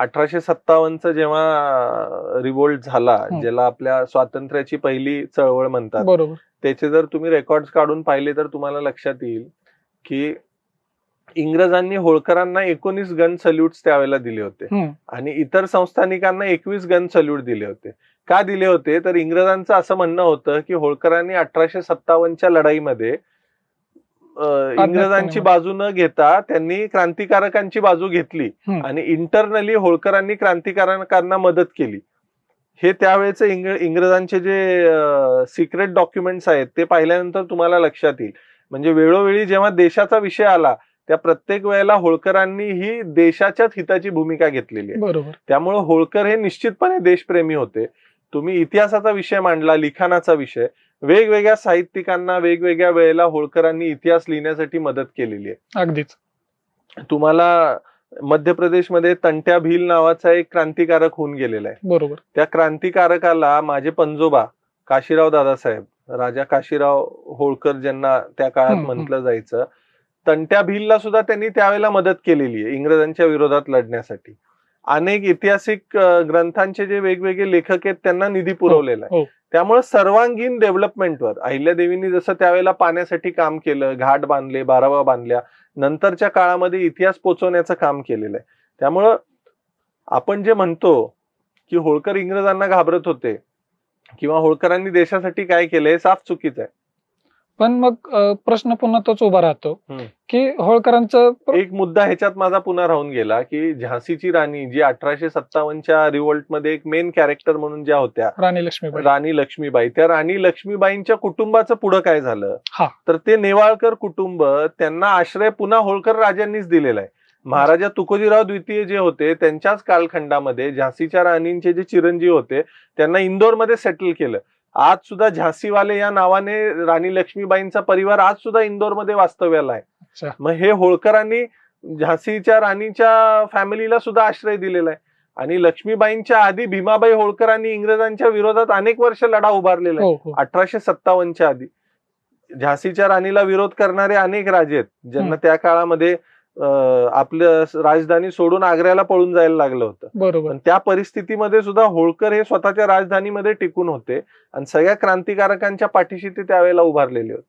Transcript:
अठराशे सत्तावन्नचा जेव्हा रिवोल्ट झाला. ज्याला आपल्या स्वातंत्र्याची पहिली चळवळ म्हणतात बरोबर त्याचे जर तुम्ही रेकॉर्ड काढून पाहिले तर तुम्हाला लक्षात येईल की इंग्रजांनी होळकरांना एकोणीस गन सल्यूट्स त्यावेळेला दिले होते. आणि इतर संस्थानिकांना एकवीस गन सल्यूट दिले होते का दिले होते तर इंग्रजांचं असं म्हणणं होतं की होळकरांनी अठराशे सत्तावन्नच्या लढाईमध्ये इंग्रजांची बाजू न घेता त्यांनी क्रांतिकारकांची बाजू घेतली. आणि इंटरनली होळकरांनी क्रांतिकारकांना मदत केली. हे त्यावेळेचे इंग्र इंग्रजांचे जे सिक्रेट डॉक्युमेंट्स आहेत ते पाहिल्यानंतर तुम्हाला लक्षात येईल. म्हणजे वेळोवेळी जेव्हा देशाचा विषय आला त्या प्रत्येक वेळेला होळकरांनी ही देशाच्याच हिताची भूमिका घेतलेली आहे. बरोबर. त्यामुळे होळकर हे निश्चितपणे देशप्रेमी होते. तुम्ही इतिहासाचा विषय मांडला लिखाणाचा विषय वेगवेगळ्या साहित्यिकांना वेगवेगळ्या वेळेला होळकरांनी इतिहास लिहिण्यासाठी मदत केलेली आहे. अगदीच. तुम्हाला मध्य प्रदेशमध्ये तंट्या भील नावाचा एक क्रांतिकारक होऊन गेलेला आहे. बरोबर. त्या क्रांतिकारकाला माझे पंजोबा काशीराव दादासाहेब राजा काशीराव होळकर ज्यांना त्या काळात. म्हटलं जायचं तंट्या भीलला सुद्धा त्यांनी त्यावेळेला मदत केलेली आहे इंग्रजांच्या विरोधात लढण्यासाठी. अनेक ऐतिहासिक ग्रंथांचे जे वेगवेगळे लेखक आहेत त्यांना निधी पुरवलेला आहे. हो. त्यामुळे सर्वांगीण डेव्हलपमेंटवर अहिल्यादेवींनी जसं त्यावेळेला पाण्यासाठी काम केलं घाट बांधले बारावा बांधल्या नंतरच्या काळामध्ये इतिहास पोचवण्याचं काम केलेलं आहे. त्यामुळं आपण जे म्हणतो की होळकर इंग्रजांना घाबरत होते किंवा होळकरांनी देशासाठी काय केलं हे साफ चुकीचं आहे. पण मग प्रश्न पुन्हा तोच उभा राहतो. की होळकरांचं एक मुद्दा ह्याच्यात माझा पुन्हा राहून गेला की झाशीची राणी जी अठराशे सत्तावन्नच्या रिव्होल्टमध्ये एक मेन कॅरेक्टर म्हणून ज्या होत्या राणी लक्ष्मीबाई. राणी लक्ष्मीबाई. त्या राणी लक्ष्मीबाईंच्या कुटुंबाचं पुढं काय झालं? हा. तर ते नेवाळकर कुटुंब त्यांना आश्रय पुन्हा होळकर राजांनीच दिलेला आहे. महाराजा तुकोजीराव द्वितीय जे होते त्यांच्याच कालखंडामध्ये झाशीच्या राणींचे जे चिरंजीव होते त्यांना इंदोरमध्ये सेटल केलं. आज सुद्धा झाशीवाले या नावाने राणी लक्ष्मीबाईंचा परिवार आज सुद्धा इंदोरमध्ये वास्तव्याला आहे. मग हे होळकरांनी झाशीच्या राणीच्या फॅमिलीला सुद्धा आश्रय दिलेला आहे. आणि लक्ष्मीबाईंच्या आधी भीमाबाई होळकरांनी इंग्रजांच्या विरोधात अनेक वर्ष लढा उभारलेला आहे. हो हो. अठराशे सत्तावन्नच्या आधी. झाशीच्या राणीला विरोध करणारे अनेक राजे आहेत ज्यांना. त्या काळामध्ये आपलं राजधानी सोडून आग्र्याला पळून जायला लागलं होतं. बरोबर. त्या परिस्थितीमध्ये सुद्धा होळकर हे स्वतःच्या राजधानीमध्ये टिकून होते आणि सगळ्या क्रांतिकारकांच्या पाठीशी ते त्यावेळेला उभारलेले होते.